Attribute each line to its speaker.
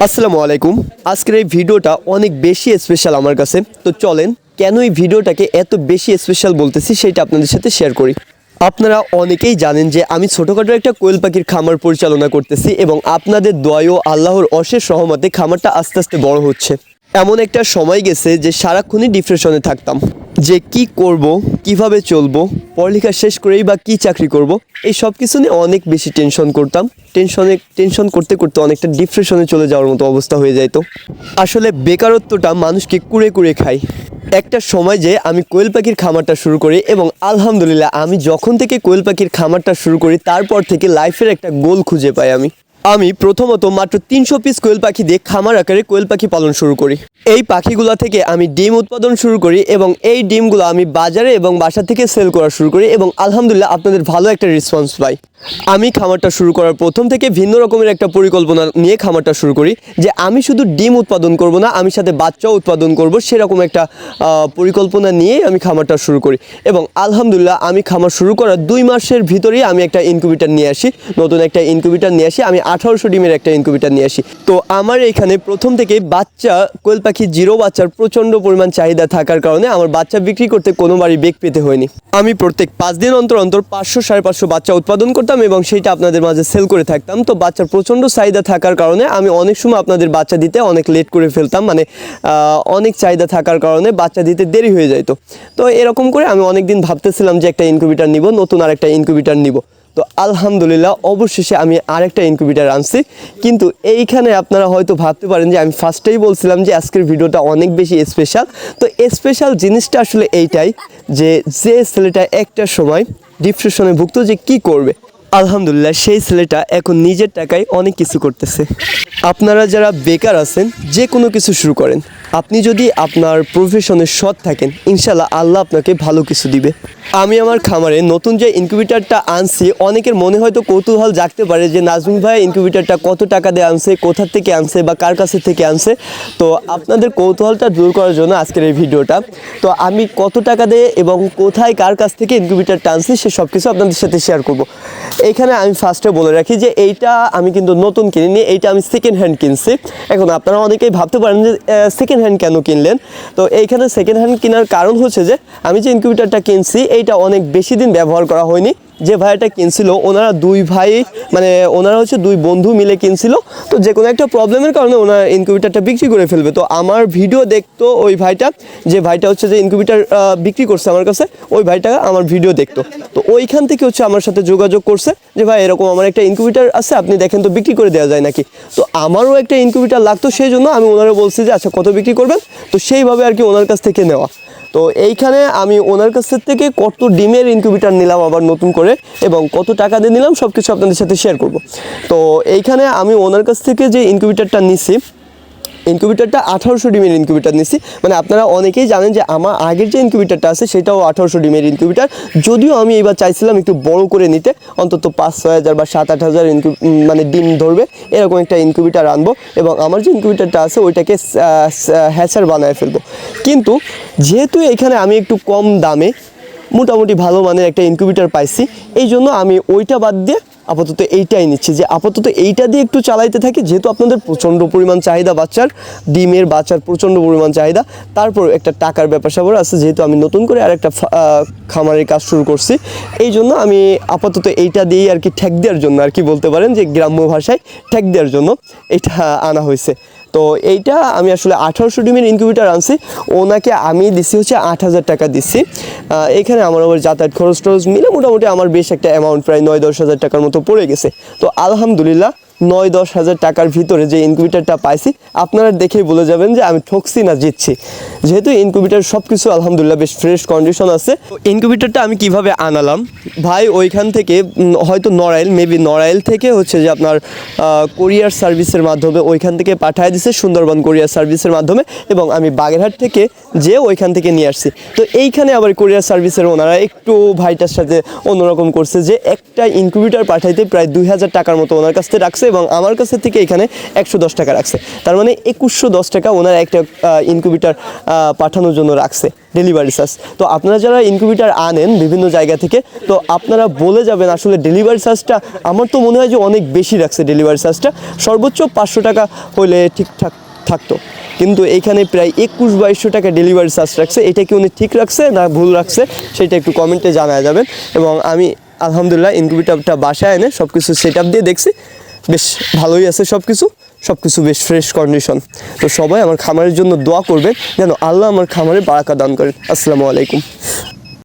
Speaker 1: আসসালামু আলাইকুম। আজকের এই ভিডিওটা অনেক বেশি স্পেশাল আমার কাছে। তো চলেন, কেন এই ভিডিওটাকে এত বেশি স্পেশাল বলতেছি সেটা আপনাদের সাথে শেয়ার করি। আপনারা অনেকেই জানেন যে আমি ছোটোখাটো একটা কোয়েল পাখির খামার পরিচালনা করতেছি এবং আপনাদের দয় ও আল্লাহর অশেষ সহমতে খামারটা আস্তে আস্তে বড় হচ্ছে। এমন একটা সময় গেছে যে সারাক্ষণই ডিপ্রেশনে থাকতাম। যে কি করব, কীভাবে চলবো, পড়ালেখা শেষ করেই বা কি চাকরি করব, এই সব কিছু নিয়ে অনেক বেশি টেনশন করতাম। টেনশনে টেনশন করতে করতে অনেকটা ডিপ্রেশনে চলে যাওয়ার মতো অবস্থা হয়ে যাইতো। আসলে বেকারত্বটা মানুষকে কুড়ে কুড়ে খায়। একটা সময় যে আমি কোয়েল পাখির খামারটা শুরু করি এবং আলহামদুলিল্লাহ আমি যখন থেকে কোয়েল পাখির খামারটা শুরু করি, তারপর থেকে লাইফের একটা গোল খুঁজে পাই আমি। আমি প্রথমত মাত্র তিনশো পিস কোয়েল পাখি দিয়ে খামার আকারে কোয়েল পাখি পালন শুরু করি। এই পাখিগুলো থেকে আমি ডিম উৎপাদন শুরু করি এবং এই ডিমগুলো আমি বাজারে এবং বাসা থেকে সেল করা শুরু করি এবং আলহামদুলিল্লাহ আপনাদের ভালো একটা রেসপন্স পাই। আমি খামারটা শুরু করার প্রথম থেকে ভিন্ন রকমের একটা পরিকল্পনা নিয়ে খামারটা শুরু করি, যে আমি শুধু ডিম উৎপাদন করব না, আমি সাথে বাচ্চাও উৎপাদন করব, সেরকম একটা পরিকল্পনা নিয়ে আমি খামারটা শুরু করি। এবং আলহামদুলিল্লাহ, আমি খামার শুরু করার দুই মাসের ভিতরেই আমি একটা ইনকিউবেটার নিয়ে আসি, নতুন একটা ইনকিউবেটার নিয়ে আসি, আমি আঠারোশো ডিমের একটা ইনকিউবেটার নিয়ে আসি। তো আমার এখানে প্রথম থেকে বাচ্চা, কোয়েল পাখি জিরো বাচ্চার প্রচণ্ড পরিমাণ চাহিদা থাকার কারণে আমার বাচ্চা বিক্রি করতে কোনোবারই বেগ পেতে হয়নি। আমি প্রত্যেক পাঁচ দিন অন্তর অন্তর পাঁচশো সাড়ে পাঁচশো বাচ্চা উৎপাদন করতাম এবং সেইটা আপনাদের মাঝে সেল করে থাকতাম। তো বাচ্চার প্রচণ্ড চাহিদা থাকার কারণে আমি অনেক সময় আপনাদের বাচ্চা দিতে অনেক লেট করে ফেলতাম। মানে অনেক চাহিদা থাকার কারণে বাচ্চা দিতে দেরি হয়ে যেত তো এরকম করে আমি অনেক দিন ভাবতেছিলাম যে একটা ইনকিউবেটার নিব, নতুন আর একটা ইনকিউবেটার নিব। তো আলহামদুলিল্লাহ, অবশেষে আমি আরেকটা ইনকিউবেটার আনছি। কিন্তু এইখানে আপনারা হয়তো ভাবতে পারেন যে আমি ফার্স্টেই বলছিলাম যে আজকের ভিডিওটা অনেক বেশি স্পেশাল তো স্পেশাল জিনিসটা আসলে এইটাই যে যে ছেলেটা একটা সময় ডিপ্রেশনে ভুগতো যে কি করবে। আলহামদুলিল্লাহ, সেই ছেলেটা এখন নিজের টাকায় অনেক কিছু করতেছে। আপনারা যারা বেকার আছেন, যে কোনো কিছু শুরু করেন। আপনি যদি আপনার প্রফেশনে সৎ থাকেন ইনশাল্লাহ আল্লাহ আপনাকে ভালো কিছু দিবে। আমি আমার খামারে নতুন যে ইনকিউবেটারটা আনছি, অনেকের মনে হয়তো কৌতূহল জাগতে পারে যে, নাজমুল ভাই ইনকিউবেটারটা কত টাকা দিয়ে আনছে কোথার থেকে আনছে বা কার কাছে থেকে আনছে? তো আপনাদের কৌতূহলটা দূর করার জন্য আজকের এই ভিডিওটা। তো আমি কত টাকা দিয়ে এবং কোথায় কার কাছ থেকে ইনকিউবেটারটা আনছি, সে সব কিছু আপনাদের সাথে শেয়ার করব। এইখানে আমি ফার্স্টে বলে রাখি যে এইটা আমি কিন্তু নতুন কিনিনি, এইটা আমি সেকেন্ড হ্যান্ড কিনছি। এখন আপনারা অনেকেই ভাবতে পারেন যে সেকেন্ড হ্যান্ড কেন কিনলেন? তো এইখানে সেকেন্ড হ্যান্ড কেনার কারণ হচ্ছে যে, আমি যে ইনকিউবেটারটা কিনছি, এইটা অনেক বেশি দিন ব্যবহার করা হয়নি। যে ভাইটা কিনছিল, ওনারা দুই ভাই মানে ওনারা হচ্ছে দুই বন্ধু মিলে কিনছিল। তো যে কোনো একটা প্রবলেমের কারণে ওনার ইনকিউবেটারটা বিক্রি করে ফেলবে। তো আমার ভিডিও দেখতো ওই ভাইটা, যে ভাইটা হচ্ছে যে ইনকিউবেটার বিক্রি করছে আমার কাছে, ওই ভাইটা আমার ভিডিও দেখতো। তো ওইখান থেকে হচ্ছে আমার সাথে যোগাযোগ করছে, যে ভাই, এরকম আমার একটা ইনকিউবেটার আছে, আপনি দেখেন তো বিক্রি করে দেওয়া যায় নাকি? তো আমারও একটা ইনকিউবেটার লাগতো, সেই জন্য আমি ওনারা বলছি যে আচ্ছা কত বিক্রি করবেন? তো সেইভাবে আর কি ওনার কাছ থেকে নেওয়া। তো এইখানে আমি ওনার কাছ থেকে কত ডিমের ইনকিউবেটার নিলাম আবার নতুন করে এবং কত টাকা দিয়ে নিলাম সব কিছু আপনাদের সাথে শেয়ার করব। তো এইখানে আমি ওনার কাছ থেকে যে ইনকিউবেটারটা নিছি ইনকিউবেটারটা আঠারোশো ডিমের ইনকিউবেটার নিছি। মানে আপনারা অনেকেই জানেন যে আমার আগের যে ইনকিউবেটারটা আছে, সেটাও আঠারোশো ডিমের ইনকিউবেটার। যদিও আমি এবার চাইছিলাম একটু বড় করে নিতে, অন্তত পাঁচ, ছয় হাজার বা সাত, আট হাজার মানে ডিম ধরবে, এরকম একটা ইনকিউবেটার আনব এবং আমার যে ইনকিউবেটারটা আছে, ওইটাকে হ্যাচার বানায় ফেলব। কিন্তু যেহেতু এখানে আমি একটু কম দামে মোটামুটি ভালো মানের একটা ইনকিউবেটার পাইছি। এই জন্য আমি ওইটা বাদ দিয়ে আপাতত এইটাই নিচ্ছি যে আপাতত এইটা দিয়ে একটু চালাইতে থাকি, যেহেতু আপনাদের প্রচণ্ড পরিমাণ চাহিদা বাচ্চার, ডিমের বাচ্চার প্রচণ্ড পরিমাণ চাহিদা। তারপর একটা টাকার ব্যাপার স্যাপার আছে, যেহেতু আমি নতুন করে আর একটা খামারের কাজ শুরু করছি। এই জন্য আমি আপাতত এইটা দিয়েই আর কি ঠেক দেওয়ার জন্য আর কি বলতে পারেন যে গ্রাম্য ভাষায় ঠেক দেওয়ার জন্য এটা আনা হয়েছে। তো এইটা আমি আসলে আঠারোশো ডিমের ইনকিউবেটার আনছি। ওনাকে আমি দিছি হচ্ছে আট হাজার টাকা দিচ্ছি এখানে আমার আবার যাতায়াত খরচ টরচ মিলে মোটামুটি আমার বেশ একটা অ্যামাউন্ট প্রায় নয় দশ হাজার টাকার মতো পড়ে গেছে। তো আলহামদুলিল্লাহ নয় দশ হাজার টাকার ভিতরে যে ইনকিউবেটারটা পাইছি, আপনারা দেখেই বলে যাবেন যে আমি ঠকছি না জিতছি। যেহেতু ইনকিউবেটার সব কিছু আলহামদুলিল্লাহ বেশ ফ্রেশ কন্ডিশন আছে। ইনকিউবেটারটা আমি কীভাবে আনালাম? ভাই, ওইখান থেকে হয়তো নড়াইল মেবি নড়াইল থেকে হচ্ছে যে আপনার কোরিয়ার সার্ভিসের মাধ্যমে ওইখান থেকে পাঠায় দিছে, সুন্দরবন কোরিয়ার সার্ভিসের মাধ্যমে এবং আমি বাগেরহাট থেকে যে ওইখান থেকে নিয়ে আসছি। তো এইখানে আবার কোরিয়ার সার্ভিসের ওনারা একটু ভাইটার সাথে অন্যরকম করছে যে একটা ইনকিউবেটার পাঠাইতে প্রায় দুই হাজার টাকার মতো ওনার কাছ থেকে রাখছে এবং আমার কাছে থেকে এখানে একশো দশ টাকা রাখছে। তার মানে একুশশো দশ টাকা ওনার একটা ইনকিউবেটার পাঠানোর জন্য রাখছে ডেলিভারি চার্জ তো আপনারা যারা ইনকিউবেটার আনেন বিভিন্ন জায়গা থেকে, তো আপনারা বলে যাবেন আসলে ডেলিভারি চার্জটা আমার তো মনে হয় যে অনেক বেশি রাখছে ডেলিভারি চার্জটা সর্বোচ্চ পাঁচশো টাকা হলে ঠিকঠাক থাকতো। কিন্তু এখানে প্রায় একুশ বাইশশো টাকা ডেলিভারি চার্জ রাখছে। এটা কি উনি ঠিক রাখছে না ভুল রাখছে, সেটা একটু কমেন্টে জানা যাবেন। এবং আমি আলহামদুলিল্লাহ ইনকিউবেটারটা বাসায় এনে সব কিছু সেট দিয়ে দেখছি। বেশ ভালোই আছে সব কিছু সব কিছু বেশ ফ্রেশ কন্ডিশন তো সবাই আমার খামারের জন্য দোয়া করবেন যেন আল্লাহ আমার খামারে বারাকা দান করেন আসসালামু আলাইকুম।